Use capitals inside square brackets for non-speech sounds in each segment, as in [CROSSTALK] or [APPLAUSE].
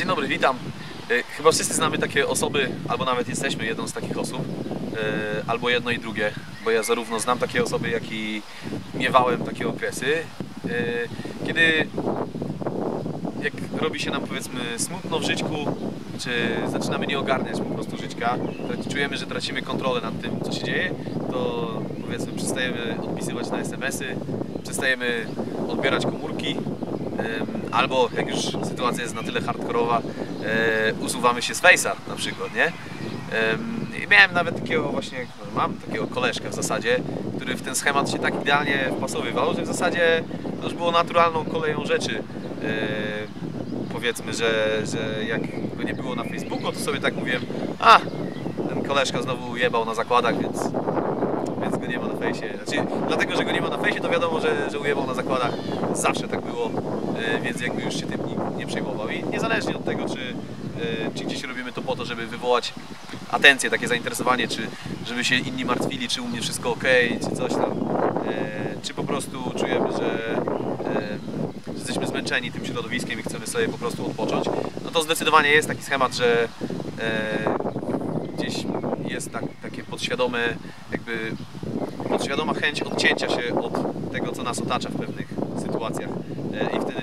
Dzień dobry, witam. E, Chyba wszyscy znamy takie osoby, albo nawet jesteśmy jedną z takich osób, e, albo jedno i drugie, bo ja zarówno znam takie osoby, jak i miewałem takie okresy, e, kiedy jak robi się nam powiedzmy smutno w życiu, czy zaczynamy nie ogarniać po prostu żyćka, czujemy, że tracimy kontrolę nad tym, co się dzieje, to powiedzmy przestajemy odpisywać na SMS-y, przestajemy odbierać komórki, albo jak już sytuacja jest na tyle hardkorowa, e, usuwamy się z Face'a na przykład, nie? I miałem nawet takiego właśnie, no, mam takiego koleżkę w zasadzie, który w ten schemat się tak idealnie wpasowywał, że w zasadzie to już było naturalną koleją rzeczy. E, powiedzmy, że, że jak go nie było na Facebooku, to sobie tak mówiłem, a ten koleżka znowu jebał na zakładach, więc, więc go nie ma na fejsie. Znaczy, dlatego, że go nie ma na fejsie, to wiadomo, że, że ujebał na zakładach. Zawsze tak było, e, więc jakby już się tym nie przejmował. I niezależnie od tego, czy, e, czy gdzieś robimy to po to, żeby wywołać atencję, takie zainteresowanie, czy żeby się inni martwili, czy u mnie wszystko ok, czy coś tam, e, czy po prostu czujemy, że jesteśmy zmęczeni tym środowiskiem i chcemy sobie po prostu odpocząć, no to zdecydowanie jest taki schemat, że e, gdzieś jest tak, takie podświadome, jakby podświadoma chęć odcięcia się od tego, co nas otacza w pewnych sytuacjach. E, I wtedy,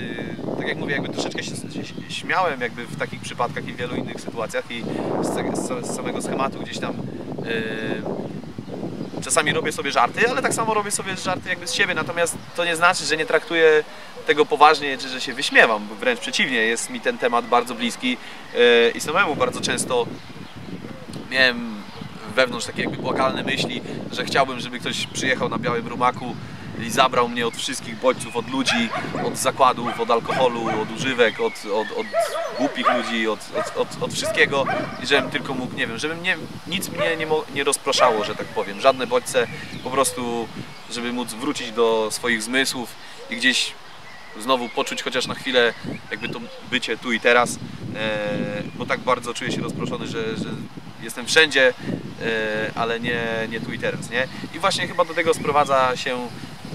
tak jak mówię, jakby troszeczkę się, śmiałem jakby w takich przypadkach i w wielu innych sytuacjach i z, samego schematu gdzieś tam e, czasami robię sobie żarty, ale tak samo robię sobie żarty jakby z siebie, natomiast to nie znaczy, że nie traktuję tego poważnie, czy że się wyśmiewam, wręcz przeciwnie, jest mi ten temat bardzo bliski e, i samemu bardzo często miałem wewnątrz takie jakby błagalne myśli, że chciałbym, żeby ktoś przyjechał na białym rumaku i zabrał mnie od wszystkich bodźców, od ludzi, od zakładów, od alkoholu, od używek, od, od, od głupich ludzi, od, od, od, od wszystkiego. I żebym tylko mógł, nie wiem, żebym nie, nic mnie nie, nie rozproszało, że tak powiem, żadne bodźce, po prostu, żeby móc wrócić do swoich zmysłów i gdzieś znowu poczuć chociaż na chwilę jakby to bycie tu i teraz, e, bo tak bardzo czuję się rozproszony, że, że jestem wszędzie, e, ale nie, nie tu i teraz, nie? I właśnie chyba do tego sprowadza się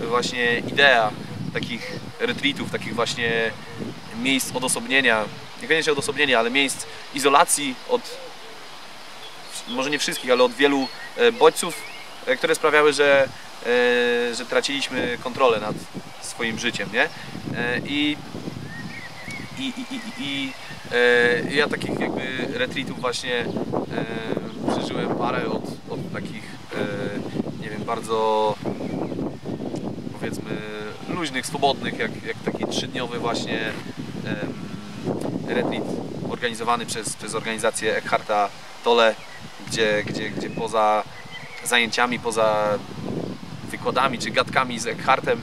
właśnie idea takich retreatów, takich właśnie miejsc odosobnienia, niekoniecznie odosobnienia, ale miejsc izolacji od może nie wszystkich, ale od wielu e, bodźców, e, które sprawiały, że, że traciliśmy kontrolę nad swoim życiem, nie? I, i, i, i, i e, ja takich jakby retreatów właśnie e, przeżyłem parę od, od takich, e, nie wiem, bardzo powiedzmy luźnych, swobodnych, jak, jak taki trzydniowy właśnie retreat organizowany przez, przez organizację Eckharta Tolle, gdzie, gdzie, gdzie poza zajęciami, poza wykładami czy gadkami z Eckhartem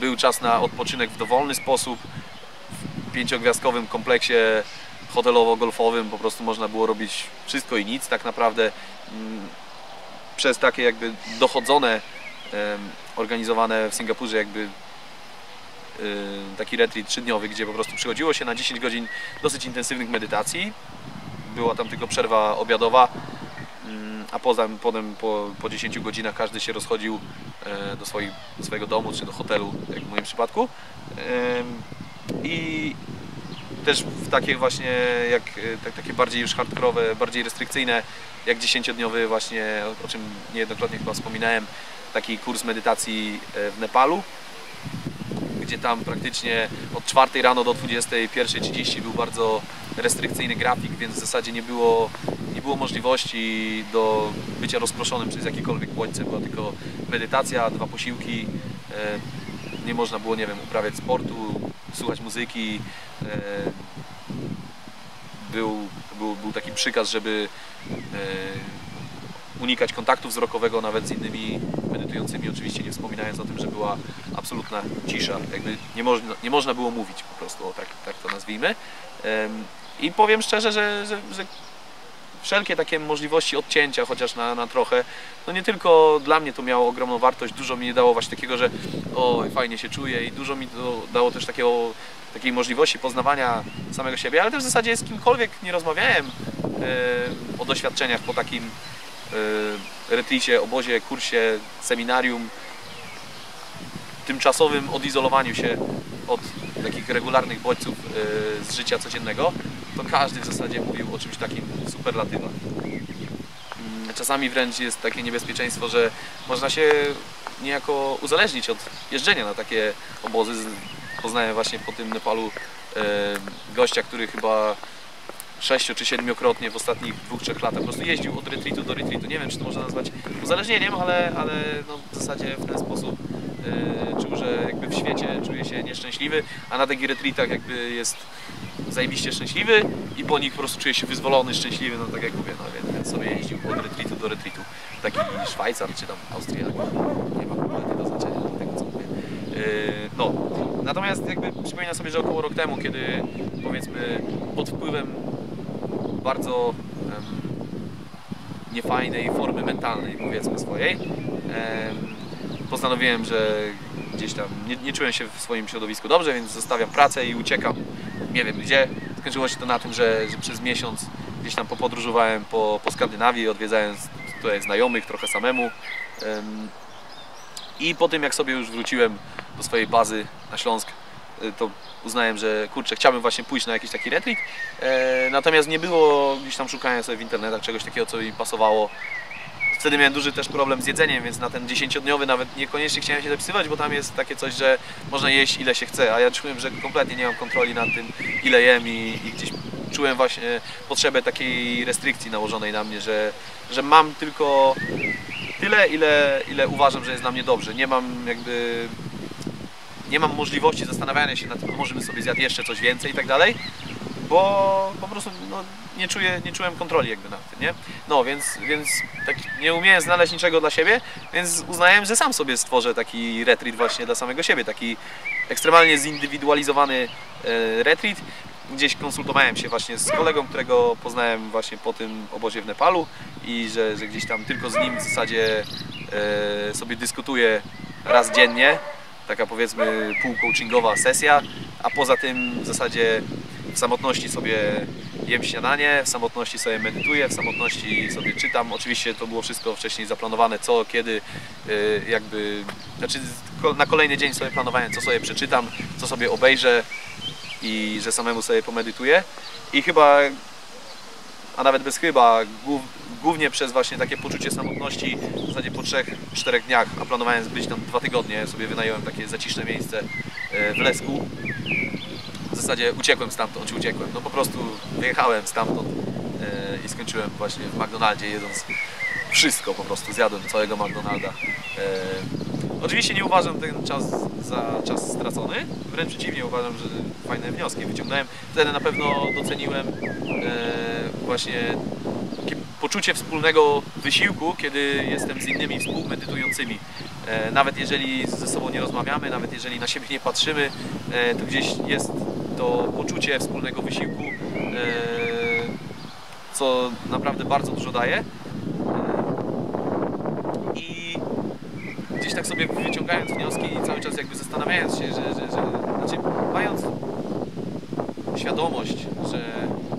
był czas na odpoczynek w dowolny sposób. W pięciogwiazdkowym kompleksie hotelowo-golfowym po prostu można było robić wszystko i nic tak naprawdę. Mm, Przez takie jakby dochodzone, organizowane w Singapurze jakby taki retreat trzydniowy, gdzie po prostu przychodziło się na 10 godzin dosyć intensywnych medytacji. Była tam tylko przerwa obiadowa, a poza, potem po, po 10 godzinach każdy się rozchodził e, do, swoich, swojego domu czy do hotelu, jak w moim przypadku. I też w takie właśnie, jak tak, takie bardziej już hardkorowe, bardziej restrykcyjne, jak 10-dniowy właśnie, o, o czym niejednokrotnie chyba wspominałem, taki kurs medytacji e, w Nepalu, gdzie tam praktycznie od 4 rano do 21.30 był bardzo restrykcyjny grafik, więc w zasadzie nie było, nie było możliwości do bycia rozproszonym przez jakiekolwiek bodźce. Była tylko medytacja, dwa posiłki. e, Nie można było, nie wiem, uprawiać sportu, słuchać muzyki. e, Był, był, był taki przykaz, żeby e, unikać kontaktu wzrokowego nawet z innymi medytującymi, oczywiście nie wspominając o tym, że była absolutna cisza, jakby nie można, nie można było mówić po prostu, o tak, tak to nazwijmy. I powiem szczerze, że, że, że wszelkie takie możliwości odcięcia, chociaż na, na trochę, no nie tylko dla mnie to miało ogromną wartość, dużo mi dało właśnie takiego, że o, fajnie się czuję i dużo mi dało też takiego, takiej możliwości poznawania samego siebie, ale też w zasadzie z kimkolwiek nie rozmawiałem em, o doświadczeniach po takim e, obozie, kursie, seminarium, tymczasowym odizolowaniu się od takich regularnych bodźców e, z życia codziennego, to każdy w zasadzie mówił o czymś takim superlatywach. Mm, Czasami wręcz jest takie niebezpieczeństwo, że można się niejako uzależnić od jeżdżenia na takie obozy. Poznałem właśnie po tym Nepalu e, gościa, który chyba sześcio czy siedmiokrotnie w ostatnich dwóch, trzech latach po prostu jeździł od retreatu do retreatu. Nie wiem, czy to można nazwać uzależnieniem, ale, ale no w zasadzie w ten sposób czuł, że jakby w świecie czuje się nieszczęśliwy, a na takich retreatach jakby jest zajebiście szczęśliwy i po nich po prostu czuje się wyzwolony, szczęśliwy, no tak jak mówię, no więc, sobie jeździł od retreatu do retreatu. Taki Szwajcar czy tam Austriak, nie ma kompletnego znaczenia dla tego, co mówię. Yy, No, natomiast jakby przypominam sobie, że około rok temu, kiedy powiedzmy pod wpływem bardzo niefajnej formy mentalnej, powiedzmy swojej, postanowiłem, że gdzieś tam nie, nie czułem się w swoim środowisku dobrze, więc zostawiam pracę i uciekam nie wiem gdzie. Skończyło się to na tym, że, że przez miesiąc gdzieś tam popodróżowałem po, po Skandynawii, odwiedzając tutaj znajomych, trochę samemu. Em, I po tym jak sobie już wróciłem do swojej bazy na Śląsk, y, to uznałem, że kurczę, chciałbym właśnie pójść na jakiś taki retreat. E, natomiast nie było, gdzieś tam szukałem sobie w internetach czegoś takiego, co mi pasowało. Wtedy miałem duży też problem z jedzeniem, więc na ten 10-dniowy nawet niekoniecznie chciałem się zapisywać, bo tam jest takie coś, że można jeść ile się chce, a ja czułem, że kompletnie nie mam kontroli nad tym, ile jem i, i gdzieś czułem właśnie potrzebę takiej restrykcji nałożonej na mnie, że, że mam tylko tyle, ile, ile uważam, że jest dla mnie dobrze. Nie mam jakby nie mam możliwości zastanawiania się nad tym, a może bym sobie zjadł jeszcze coś więcej i tak dalej, bo po prostu no, nie, czuję, nie czułem kontroli jakby nad tym, nie? No, więc, więc tak nie umiałem znaleźć niczego dla siebie, więc uznałem, że sam sobie stworzę taki retreat właśnie dla samego siebie, taki ekstremalnie zindywidualizowany e, retreat. Gdzieś konsultowałem się właśnie z kolegą, którego poznałem właśnie po tym obozie w Nepalu i że, że gdzieś tam tylko z nim w zasadzie e, sobie dyskutuję raz dziennie, taka powiedzmy półcoachingowa sesja, a poza tym w zasadzie w samotności sobie jem śniadanie, w samotności sobie medytuję, w samotności sobie czytam. Oczywiście to było wszystko wcześniej zaplanowane, co, kiedy, y, jakby, znaczy na kolejny dzień sobie planowałem, co sobie przeczytam, co sobie obejrzę i że samemu sobie pomedytuję. I chyba, a nawet bez chyba, głów, głównie przez właśnie takie poczucie samotności w zasadzie po 3-4 dniach, a planowałem być tam dwa tygodnie, sobie wynająłem takie zaciszne miejsce e, w Lesku. Zasadzie uciekłem stamtąd, czy uciekłem, no po prostu wyjechałem stamtąd e, i skończyłem właśnie w McDonaldzie jedząc wszystko po prostu, zjadłem całego McDonalda. E, Oczywiście nie uważam ten czas za czas stracony, wręcz przeciwnie uważam, że fajne wnioski wyciągnąłem. Wtedy na pewno doceniłem e, właśnie poczucie wspólnego wysiłku, kiedy jestem z innymi współmedytującymi. Nawet jeżeli ze sobą nie rozmawiamy, nawet jeżeli na siebie nie patrzymy, to gdzieś jest to poczucie wspólnego wysiłku, e, co naprawdę bardzo dużo daje. E, I gdzieś tak sobie wyciągając wnioski i cały czas jakby zastanawiając się, że, że, że znaczy mając świadomość, że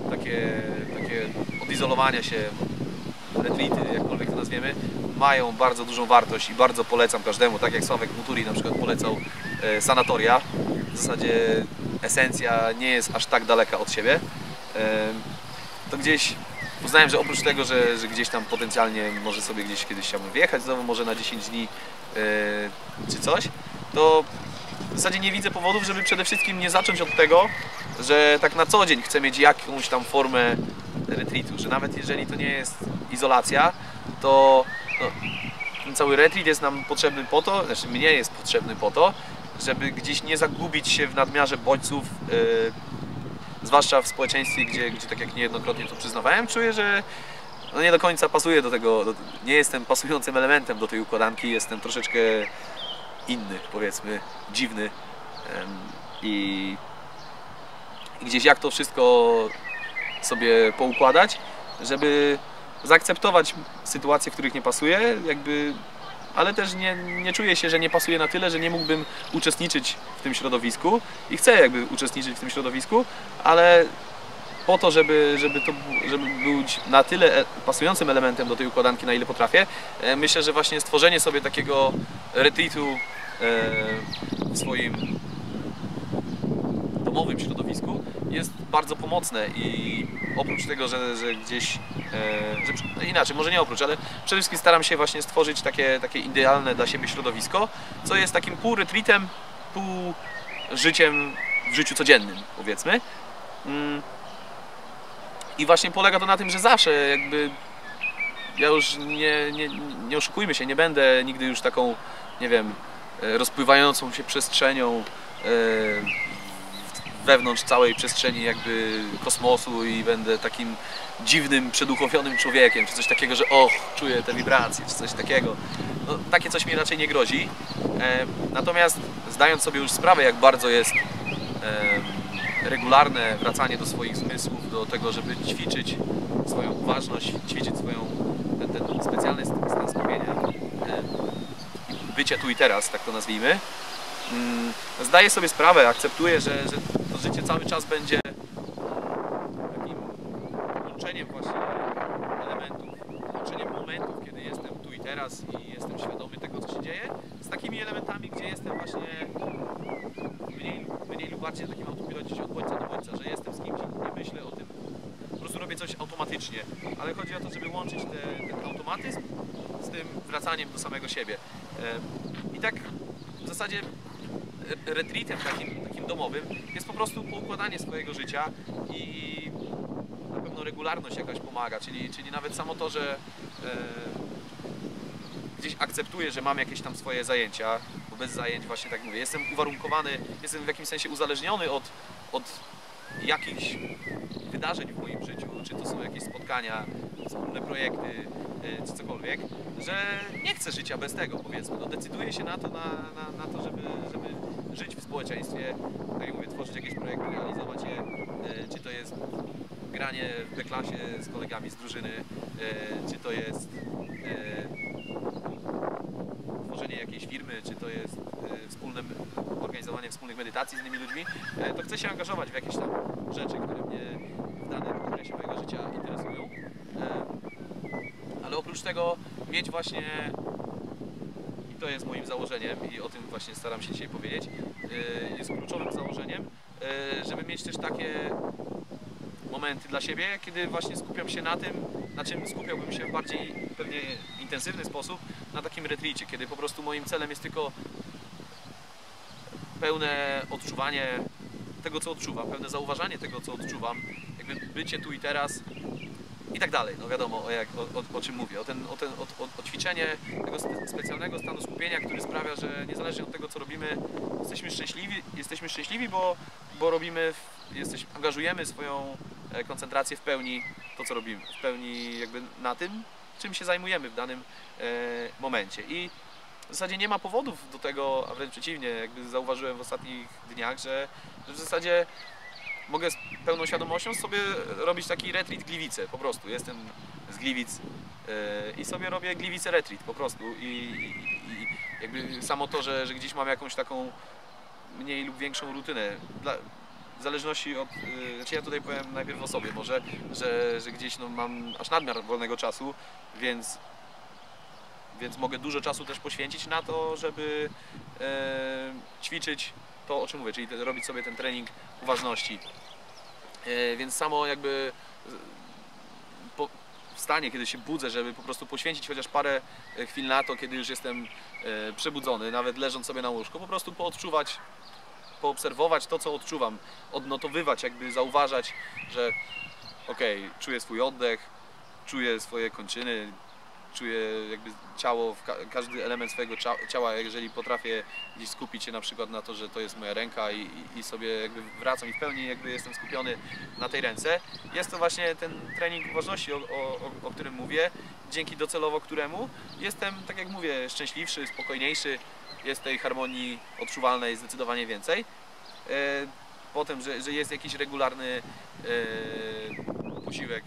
takie, takie odizolowania się, retreaty, jakkolwiek to nazwiemy, mają bardzo dużą wartość i bardzo polecam każdemu, tak jak Sławek Muturi na przykład polecał e, sanatoria. W zasadzie esencja nie jest aż tak daleka od siebie. To gdzieś uznałem, że oprócz tego, że, że gdzieś tam potencjalnie może sobie gdzieś kiedyś chciałbym wyjechać znowu, może na 10 dni e, czy coś, to w zasadzie nie widzę powodów, żeby przede wszystkim nie zacząć od tego, że tak na co dzień chcę mieć jakąś tam formę retreatu, że nawet jeżeli to nie jest izolacja, to no, ten cały retreat jest nam potrzebny po to, znaczy mnie jest potrzebny po to, żeby gdzieś nie zagubić się w nadmiarze bodźców, yy, zwłaszcza w społeczeństwie, gdzie, gdzie tak jak niejednokrotnie to przyznawałem, czuję, że no nie do końca pasuje do tego, do, nie jestem pasującym elementem do tej układanki, jestem troszeczkę inny, powiedzmy, dziwny i, i gdzieś jak to wszystko sobie poukładać, żeby zaakceptować sytuacje, w których nie pasuje, jakby, ale też nie, nie czuję się, że nie pasuje na tyle, że nie mógłbym uczestniczyć w tym środowisku i chcę jakby uczestniczyć w tym środowisku, ale po to, żeby, żeby to żeby być na tyle e- pasującym elementem do tej układanki, na ile potrafię, e, myślę, że właśnie stworzenie sobie takiego retreatu e, w swoim domowym środowisku jest bardzo pomocne i oprócz tego, że, że gdzieś, e, że, no inaczej, może nie oprócz, ale przede wszystkim staram się właśnie stworzyć takie, takie idealne dla siebie środowisko, co jest takim pół retreatem, pół życiem w życiu codziennym, powiedzmy. Mm. I właśnie polega to na tym, że zawsze jakby ja już nie, nie, nie oszukujmy się, nie będę nigdy już taką, nie wiem, e, rozpływającą się przestrzenią e, wewnątrz całej przestrzeni jakby kosmosu i będę takim dziwnym, przeduchowionym człowiekiem, czy coś takiego, że och, czuję te wibracje, czy coś takiego. No, takie coś mi raczej nie grozi. E, natomiast zdając sobie już sprawę, jak bardzo jest e, regularne wracanie do swoich zmysłów, do tego, żeby ćwiczyć swoją uważność, ćwiczyć swoją, ten, ten specjalny stan skupienia, e, bycie tu i teraz, tak to nazwijmy, mm, zdaję sobie sprawę, akceptuję, że, że życie cały czas będzie takim łączeniem właśnie elementów, łączeniem momentów, kiedy jestem tu i teraz i jestem świadomy tego, co się dzieje, z takimi elementami, gdzie jestem właśnie mniej, mniej lub bardziej takim autopilocie od bodźca do bodźca, że jestem z kimś i nie myślę o tym, po prostu robię coś automatycznie, ale chodzi o to, żeby łączyć te, ten automatyzm z tym wracaniem do samego siebie. E, I tak w zasadzie re- retreatem takim, takim domowym prostu poukładanie swojego życia i na pewno regularność jakaś pomaga, czyli, czyli nawet samo to, że e, gdzieś akceptuję, że mam jakieś tam swoje zajęcia, bo bez zajęć właśnie tak mówię, jestem uwarunkowany, jestem w jakimś sensie uzależniony od, od jakichś wydarzeń w moim życiu, czy to są jakieś spotkania, wspólne projekty, e, czy cokolwiek, że nie chcę życia bez tego, powiedzmy. No, decyduję się na to, na, na, na to żeby, żeby żyć w społeczeństwie, tak jak mówię, tworzyć jakieś projekty, realizować je, e, czy to jest granie w B-klasie z kolegami z drużyny, czy to jest tworzenie jakiejś firmy, czy to jest wspólne organizowanie wspólnych medytacji z innymi ludźmi, to chcę się angażować w jakieś tam rzeczy, które mnie w danym okresie mojego życia interesują. Oprócz tego mieć właśnie, i to jest moim założeniem i o tym właśnie staram się dzisiaj powiedzieć, e, jest kluczowym założeniem, e, żeby mieć też takie momenty dla siebie, kiedy właśnie skupiam się na tym, na czym skupiałbym się w bardziej pewnie intensywny sposób, na takim retreacie, kiedy po prostu moim celem jest tylko pełne odczuwanie tego, co odczuwam, pełne zauważanie tego, co odczuwam, jakby bycie tu i teraz tak dalej. No wiadomo, o, jak, o, o, o czym mówię, o, ten, o, ten, o, o, ćwiczenie tego spe- specjalnego stanu skupienia, który sprawia, że niezależnie od tego, co robimy, jesteśmy szczęśliwi, jesteśmy szczęśliwi bo, bo robimy, jesteś, angażujemy swoją e, koncentrację w pełni to, co robimy, w pełni jakby na tym, czym się zajmujemy w danym e, momencie. I w zasadzie nie ma powodów do tego, a wręcz przeciwnie, jakby zauważyłem w ostatnich dniach, że, że w zasadzie mogę z pełną świadomością sobie robić taki retreat Gliwice, po prostu. Jestem z Gliwic e, i sobie robię Gliwice retreat po prostu i, i, i jakby samo to, że, że gdzieś mam jakąś taką mniej lub większą rutynę. Dla, w zależności od, y, znaczy ja tutaj powiem najpierw o sobie może, że, że gdzieś no, mam aż nadmiar wolnego czasu, więc więc mogę dużo czasu też poświęcić na to, żeby e, ćwiczyć to, o czym mówię, czyli robić sobie ten trening uważności. E, więc samo jakby e, w stanie, kiedy się budzę, żeby po prostu poświęcić chociaż parę e, chwil na to, kiedy już jestem przebudzony, nawet leżąc sobie na łóżku, po prostu poodczuwać, poobserwować to, co odczuwam, odnotowywać, jakby zauważać, że okej, czuję swój oddech, czuję swoje kończyny, czuję jakby ciało, każdy element swojego cia- ciała, jeżeli potrafię gdzieś skupić się na przykład na to, że to jest moja ręka i, i, sobie jakby wracam i w pełni jakby jestem skupiony na tej ręce. Jest to właśnie ten trening uważności, o, o, o- którym mówię, dzięki docelowo któremu jestem, tak jak mówię, szczęśliwszy, spokojniejszy, jest tej harmonii odczuwalnej zdecydowanie więcej. E, Potem, że, że jest jakiś regularny e, posiłek,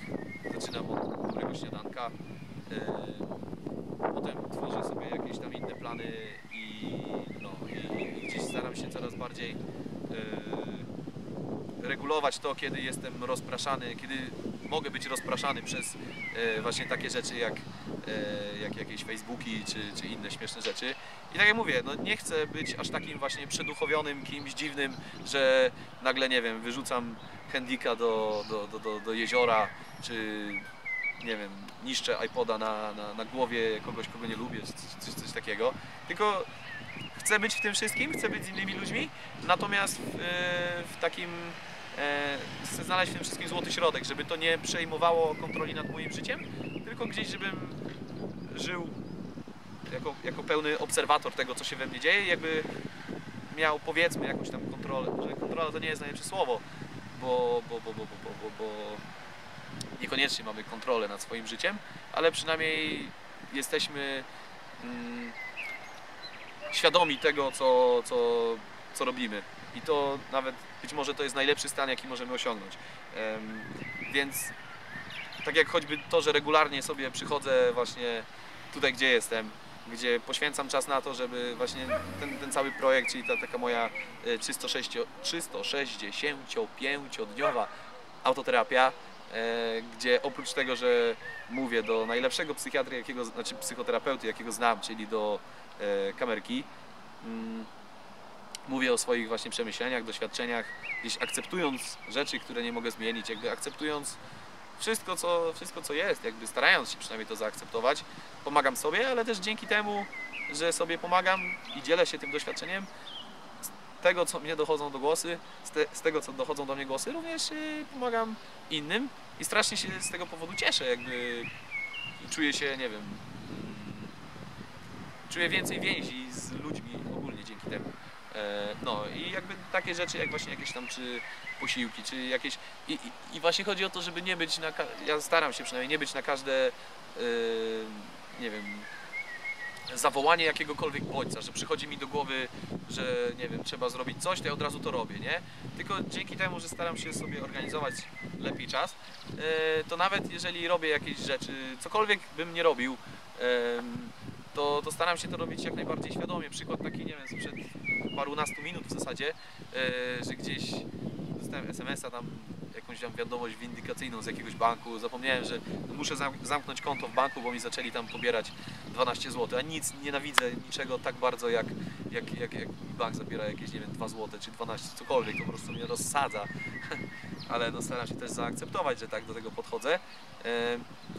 zaczynam od dobrego śniadanka, Potem tworzę sobie jakieś tam inne plany i, no, i, gdzieś staram się coraz bardziej e, regulować to, kiedy jestem rozpraszany, kiedy mogę być rozpraszany przez e, właśnie takie rzeczy jak, jak jakieś Facebooki czy, czy inne śmieszne rzeczy. I tak jak mówię, no nie chcę być aż takim właśnie przeduchowionym, kimś dziwnym, że nagle, nie wiem, wyrzucam handika do, do, do, do, do jeziora, czy nie wiem, niszczę iPoda na, na, na głowie kogoś, kogo nie lubię, coś, coś takiego. Tylko chcę być w tym wszystkim, chcę być z innymi ludźmi, natomiast w, w takim e, chcę znaleźć w tym wszystkim złoty środek, żeby to nie przejmowało kontroli nad moim życiem, tylko gdzieś, żebym żył jako, jako pełny obserwator tego, co się we mnie dzieje, jakby miał powiedzmy jakąś tam kontrolę. Może kontrola to nie jest najlepsze słowo, bo, bo, bo, bo, bo, bo, bo, bo niekoniecznie mamy kontrolę nad swoim życiem, ale przynajmniej jesteśmy mm, świadomi tego, co, co, co robimy. I to nawet być może to jest najlepszy stan, jaki możemy osiągnąć. Em, więc tak jak choćby to, że regularnie sobie przychodzę właśnie tutaj, gdzie jestem, gdzie poświęcam czas na to, żeby właśnie ten, ten cały projekt, czyli ta taka moja e, 306 365-dniowa autoterapia, e, gdzie oprócz tego, że mówię do najlepszego psychiatry, jakiego, znaczy psychoterapeuty, jakiego znam, czyli do e, kamerki, mm, mówię o swoich właśnie przemyśleniach, doświadczeniach, gdzieś akceptując rzeczy, które nie mogę zmienić, jakby akceptując wszystko co, wszystko, co jest, jakby starając się przynajmniej to zaakceptować, pomagam sobie, ale też dzięki temu, że sobie pomagam i dzielę się tym doświadczeniem, tego, co mnie dochodzą do głosy, z, te, z tego, co dochodzą do mnie głosy, również y, pomagam innym i strasznie się z tego powodu cieszę, jakby czuję się, nie wiem, czuję więcej więzi z ludźmi ogólnie dzięki temu. E, No i jakby takie rzeczy jak właśnie jakieś tam czy posiłki, czy jakieś i, i, i właśnie chodzi o to, żeby nie być na ja staram się przynajmniej nie być na każde yy, nie wiem zawołanie jakiegokolwiek bodźca, że przychodzi mi do głowy, że nie wiem, trzeba zrobić coś, to ja od razu to robię, nie? Tylko dzięki temu, że staram się sobie organizować lepiej czas, yy, to nawet jeżeli robię jakieś rzeczy, cokolwiek bym nie robił, to, to staram się to robić jak najbardziej świadomie. Przykład taki, nie wiem, sprzed parunastu minut w zasadzie, e, że gdzieś dostałem SMS-a tam, jakąś tam wiadomość windykacyjną z jakiegoś banku. Zapomniałem, że muszę zam- zamknąć konto w banku, bo mi zaczęli tam pobierać 12 zł. A nic, nienawidzę niczego tak bardzo, jak, jak, jak, jak bank zabiera jakieś, nie wiem, 2 zł czy 12, cokolwiek, to po prostu mnie rozsadza. [LAUGHS] Ale no, staram się też zaakceptować, że tak do tego podchodzę.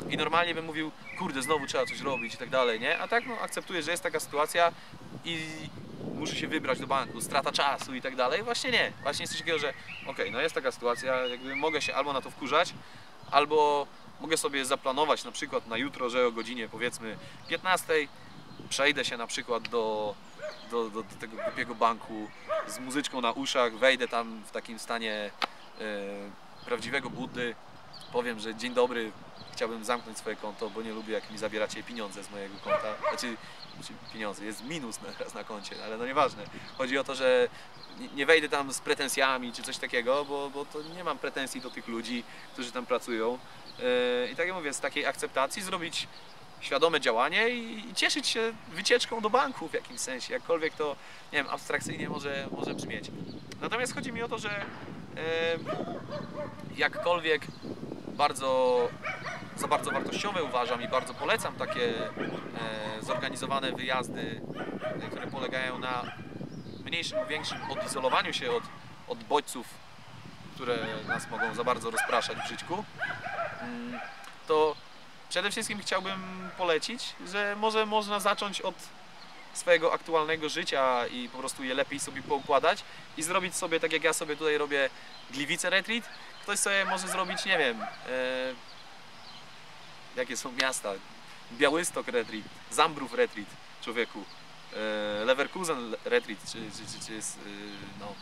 I normalnie bym mówił, kurde, znowu trzeba coś robić i tak dalej, nie? A tak, no, akceptuję, że jest taka sytuacja i muszę się wybrać do banku, strata czasu i tak dalej. Właśnie nie. Właśnie jest coś takiego, że okej, no jest taka sytuacja, jakby mogę się albo na to wkurzać, albo mogę sobie zaplanować na przykład na jutro, że o godzinie powiedzmy 15 przejdę się na przykład do, do, do, do tego głupiego banku z muzyczką na uszach, wejdę tam w takim stanie e, prawdziwego Buddy, powiem, że dzień dobry, chciałbym zamknąć swoje konto, bo nie lubię jak mi zabieracie pieniądze z mojego konta. Znaczy, znaczy pieniądze, jest minus teraz na koncie, ale no nieważne. Chodzi o to, że nie- wejdę tam z pretensjami czy coś takiego, bo, bo to nie mam pretensji do tych ludzi, którzy tam pracują. Yy, I tak jak mówię, z takiej akceptacji zrobić świadome działanie i, cieszyć się wycieczką do banku w jakimś sensie, jakkolwiek to, nie wiem, abstrakcyjnie może, może brzmieć. Natomiast chodzi mi o to, że yy, jakkolwiek bardzo za bardzo wartościowe uważam i bardzo polecam takie e, zorganizowane wyjazdy, e, które polegają na mniejszym lub większym odizolowaniu się od, od bodźców, które nas mogą za bardzo rozpraszać w życiu, mm, to przede wszystkim chciałbym polecić, że może można zacząć od swojego aktualnego życia i po prostu je lepiej sobie poukładać i zrobić sobie, tak jak ja sobie tutaj robię Gliwice Retreat, ktoś sobie może zrobić, nie wiem, e, jakie są miasta. Białystok Retreat, Zambrów Retreat, człowieku, e, Leverkusen Retreat, czy, czy, czy, czy jest, e, no,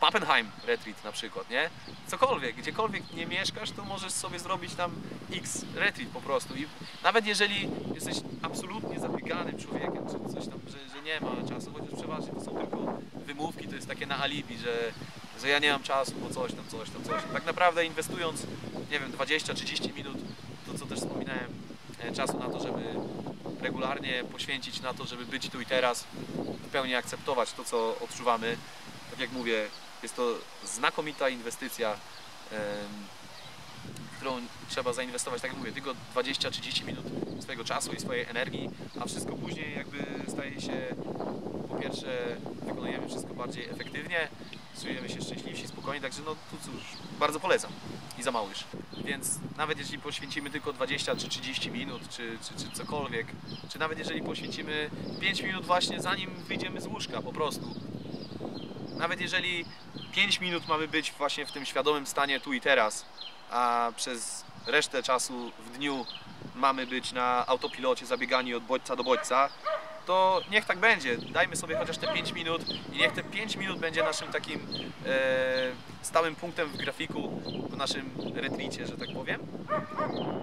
Pappenheim Retreat na przykład, nie? Cokolwiek, gdziekolwiek nie mieszkasz, to możesz sobie zrobić tam X Retreat po prostu. I nawet jeżeli jesteś absolutnie zabieganym człowiekiem, czy coś tam, że, że nie ma czasu, chociaż przeważnie to są tylko wymówki, to jest takie na alibi, że, że ja nie mam czasu, bo coś tam, coś tam, coś tam. Tak naprawdę inwestując, nie wiem, 20-30 minut, to co też wspominałem, e, czasu na to, żeby regularnie poświęcić na to, żeby być tu i teraz, w pełni akceptować to, co odczuwamy. Tak jak mówię, jest to znakomita inwestycja którą trzeba zainwestować, tak jak mówię, tylko 20-30 minut swojego czasu i swojej energii, a wszystko później jakby staje się po pierwsze wykonujemy wszystko bardziej efektywnie, czujemy się szczęśliwsi, spokojni, także no tu cóż, bardzo polecam i za mało już. Więc nawet jeżeli poświęcimy tylko 20 czy 30 minut, czy, czy, czy cokolwiek, czy nawet jeżeli poświęcimy 5 minut właśnie zanim wyjdziemy z łóżka po prostu, nawet jeżeli 5 minut mamy być właśnie w tym świadomym stanie tu i teraz, a przez resztę czasu w dniu mamy być na autopilocie zabiegani od bodźca do bodźca, to niech tak będzie. Dajmy sobie chociaż te 5 minut i niech te 5 minut będzie naszym takim e, stałym punktem w grafiku, w naszym retreacie, że tak powiem. Mm,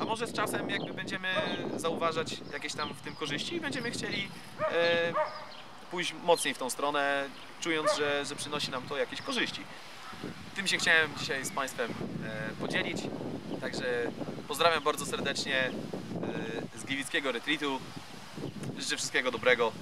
A może z czasem jakby będziemy zauważać jakieś tam w tym korzyści i będziemy chcieli e, pójść mocniej w tą stronę, czując, że, że przynosi nam to jakieś korzyści. Tym się chciałem dzisiaj z Państwem e, podzielić. Także pozdrawiam bardzo serdecznie e, z Gliwickiego Retreatu. Życzę wszystkiego dobrego.